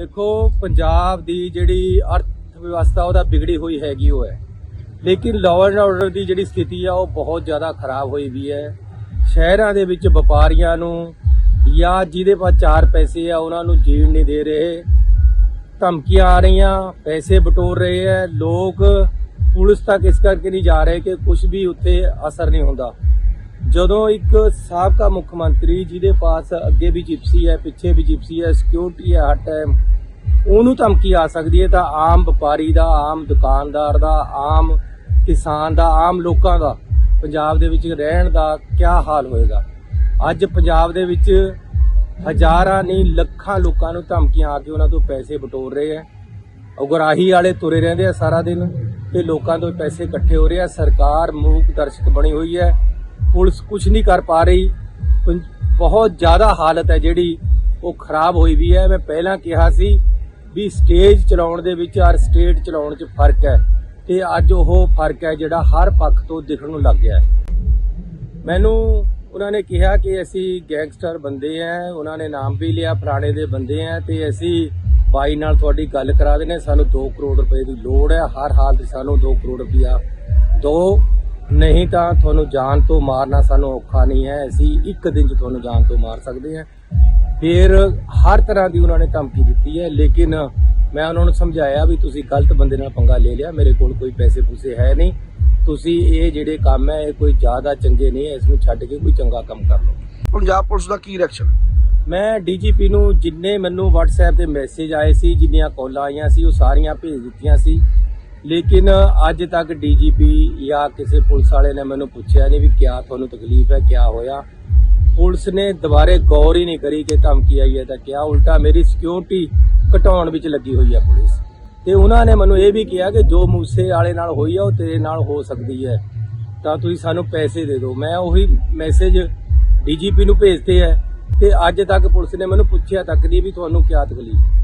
ਦੇਖੋ, ਪੰਜਾਬ ਦੀ ਜਿਹੜੀ ਅਰਥ ਵਿਵਸਥਾ ਉਹਦਾ ਵਿਗੜੀ ਹੋਈ ਹੈਗੀ ਉਹ ਹੈ। ਲੇਕਿਨ ਲਾਅ ਐਂਡ ਆਰਡਰ ਦੀ ਜਿਹੜੀ ਸਥਿਤੀ ਆ, ਉਹ ਬਹੁਤ ਜ਼ਿਆਦਾ ਖਰਾਬ ਹੋਈ ਵੀ ਹੈ। ਸ਼ਹਿਰਾਂ ਦੇ ਵਿੱਚ ਵਪਾਰੀਆਂ ਨੂੰ ਜਾਂ ਜਿਹਦੇ ਪਾਸ ਚਾਰ ਪੈਸੇ ਆ, ਉਹਨਾਂ ਨੂੰ ਜੀਣ ਨਹੀਂ ਦੇ ਰਹੇ। ਧਮਕੀਆਂ ਆ ਰਹੀਆਂ, ਪੈਸੇ ਬਟੋਰ ਰਹੇ ਹੈ। ਲੋਕ ਪੁਲਿਸ ਤੱਕ ਇਸ ਕਰਕੇ ਨਹੀਂ ਜਾ ਰਹੇ ਕਿ ਕੁਝ ਵੀ ਉੱਥੇ ਅਸਰ ਨਹੀਂ ਹੁੰਦਾ। ਜਦੋਂ ਇੱਕ ਸਾਬਕਾ ਮੁੱਖ ਮੰਤਰੀ ਜਿਹਦੇ ਪਾਸ ਅੱਗੇ ਵੀ ਜਿਪਸੀ ਹੈ, ਪਿੱਛੇ ਵੀ ਜਿਪਸੀ ਹੈ ਸਿਕਿਉਰਿਟੀ ਹੈ ਹੱਟ ਹੈ ਉਹਨੂੰ ਧਮਕੀ ਆ ਸਕਦੀ ਹੈ ਤਾਂ ਆਮ ਵਪਾਰੀ ਦਾ, ਆਮ ਦੁਕਾਨਦਾਰ ਦਾ, ਆਮ ਕਿਸਾਨ ਦਾ, ਆਮ ਲੋਕਾਂ ਦਾ, ਪੰਜਾਬ ਦੇ ਵਿੱਚ ਰਹਿਣ ਦਾ ਕੀ ਹਾਲ ਹੋਏਗਾ? ਅੱਜ ਪੰਜਾਬ ਦੇ ਵਿੱਚ ਹਜ਼ਾਰਾਂ ਨਹੀਂ, ਲੱਖਾਂ ਲੋਕਾਂ ਨੂੰ ਧਮਕੀਆਂ ਆ ਕੇ ਉਹਨਾਂ ਤੋਂ ਪੈਸੇ ਬਟੋਰ ਰਹੇ ਆ ਉਗਰਾਹੀ ਵਾਲੇ ਤੁਰੇ ਰਹਿੰਦੇ ਆ ਸਾਰਾ ਦਿਨ ਤੇ ਲੋਕਾਂ ਤੋਂ ਪੈਸੇ ਇਕੱਠੇ ਹੋ ਰਹੇ ਆ। ਸਰਕਾਰ ਮੂਕ ਦਰਸ਼ਕ ਬਣੀ ਹੋਈ ਹੈ। ਪੁਲਿਸ ਕੁਝ ਨਹੀਂ ਕਰ ਪਾ ਰਹੀ। ਪੰ- ਬਹੁਤ ਜ਼ਿਆਦਾ ਹਾਲਤ ਹੈ ਜਿਹੜੀ ਉਹ ਖਰਾਬ ਹੋਈ ਵੀ ਹੈ। ਮੈਂ ਪਹਿਲਾਂ ਕਿਹਾ ਸੀ ਵੀ ਸਟੇਜ ਚਲਾਉਣ ਦੇ ਵਿੱਚ ਔਰ ਸਟੇਟ ਚਲਾਉਣ 'ਚ ਫ਼ਰਕ ਹੈ ਤੇ ਅੱਜ ਉਹ ਫ਼ਰਕ ਹੈ ਜਿਹੜਾ ਹਰ ਪੱਖ ਤੋਂ ਦਿਖਣ ਨੂੰ ਲੱਗ ਗਿਆ ਹੈ। ਮੈਨੂੰ ਉਹਨਾਂ ਨੇ ਕਿਹਾ ਕਿ ਅਸੀਂ ਗੈਂਗਸਟਰ ਬੰਦੇ ਆ ਉਹਨਾਂ ਨੇ ਨਾਮ ਵੀ ਲਿਆ ਫਲਾਣੇ ਦੇ ਬੰਦੇ ਆ ਤੇ ਅਸੀਂ ਬਾਈ ਨਾਲ ਤੁਹਾਡੀ ਗੱਲ ਕਰਾ ਦਿੰਦੇ ਹਾਂ। ਸਾਨੂੰ 2 ਕਰੋੜ ਰੁਪਏ ਦੀ ਲੋੜ ਹੈ। ਹਰ ਹਾਲ ਤੇ ਸਾਨੂੰ 2 ਕਰੋੜ ਰੁਪਇਆ ਦੋ। ਨਹੀਂ ਤਾਂ ਤੁਹਾਨੂੰ ਜਾਨ ਤੋਂ ਮਾਰਨਾ ਸਾਨੂੰ ਔਖਾ ਨਹੀਂ ਹੈ। ਅਸੀਂ ਇੱਕ ਦਿਨ 'ਚ ਤੁਹਾਨੂੰ ਜਾਨ ਤੋਂ ਮਾਰ ਸਕਦੇ ਹਾਂ। ਫਿਰ ਹਰ ਤਰ੍ਹਾਂ ਦੀ ਉਹਨਾਂ ਨੇ ਧਮਕੀ ਦਿੱਤੀ ਹੈ ਲੇਕਿਨ ਮੈਂ ਉਹਨਾਂ ਨੂੰ ਸਮਝਾਇਆ ਵੀ ਤੁਸੀਂ ਗਲਤ ਬੰਦੇ ਨਾਲ ਪੰਗਾ ਲੈ ਲਿਆ ਮੇਰੇ ਕੋਲ ਕੋਈ ਪੈਸੇ ਪੂਸੇ ਹੈ ਨਹੀਂ। ਤੁਸੀਂ ਇਹ ਜਿਹੜੇ ਕੰਮ ਹੈ ਇਹ ਕੋਈ ਜ਼ਿਆਦਾ ਚੰਗੇ ਨਹੀਂ ਹੈ ਇਸ ਨੂੰ ਛੱਡ ਕੇ ਕੋਈ ਚੰਗਾ ਕੰਮ ਕਰ ਲਓ। ਪੰਜਾਬ ਪੁਲਿਸ ਦਾ ਕੀ ਰਿਐਕਸ਼ਨ ਮੈਂ ਡੀਜੀਪੀ ਨੂੰ ਜਿੰਨੇ ਮੈਨੂੰ WhatsApp ਤੇ ਮੈਸੇਜ ਆਏ ਸੀ ਜਿੰਨੀਆਂ ਕਾਲਾਂ ਆਈਆਂ ਸੀ ਉਹ ਸਾਰੀਆਂ ਭੇਜ ਦਿੱਤੀਆਂ ਸੀ। ਲੇਕਿਨ ਅੱਜ ਤੱਕ ਡੀਜੀਪੀ ਜਾਂ ਕਿਸੇ ਪੁਲਿਸ ਵਾਲੇ ਨੇ ਮੈਨੂੰ ਪੁੱਛਿਆ ਨਹੀਂ ਵੀ ਕਿਆ ਤੁਹਾਨੂੰ ਤਕਲੀਫ ਹੈ ਕਿਆ ਹੋਇਆ। ਪੁਲਿਸ ਨੇ ਦੁਬਾਰੇ ਗੌਰ ਹੀ ਨਹੀਂ ਕਰੀ ਕਿ ਧਮਕੀ ਆਈ ਹੈ ਤਾਂ ਕਿਹਾ, ਉਲਟਾ ਮੇਰੀ ਸਿਕਿਉਰਿਟੀ ਘਟਾਉਣ ਵਿੱਚ ਲੱਗੀ ਹੋਈ ਹੈ ਪੁਲਿਸ। ਤੇ ਉਹਨਾਂ ਨੇ ਮੈਨੂੰ ਇਹ ਵੀ ਕਿਹਾ ਕਿ ਜੋ ਮੂਸੇ ਵਾਲੇ ਨਾਲ ਹੋਈ ਆ, ਉਹ ਤੇਰੇ ਨਾਲ ਹੋ ਸਕਦੀ ਹੈ। ਤਾਂ ਤੁਸੀਂ ਸਾਨੂੰ ਪੈਸੇ ਦੇ ਦਿਓ। ਮੈਂ ਉਹੀ ਮੈਸੇਜ ਡੀਜੀਪੀ ਨੂੰ ਭੇਜਤੇ ਹੈ ਤੇ ਅੱਜ ਤੱਕ ਪੁਲਿਸ ਨੇ ਮੈਨੂੰ ਪੁੱਛਿਆ ਤੱਕ ਨਹੀਂ ਵੀ ਤੁਹਾਨੂੰ ਕਿਆ ਤਕਲੀਫ।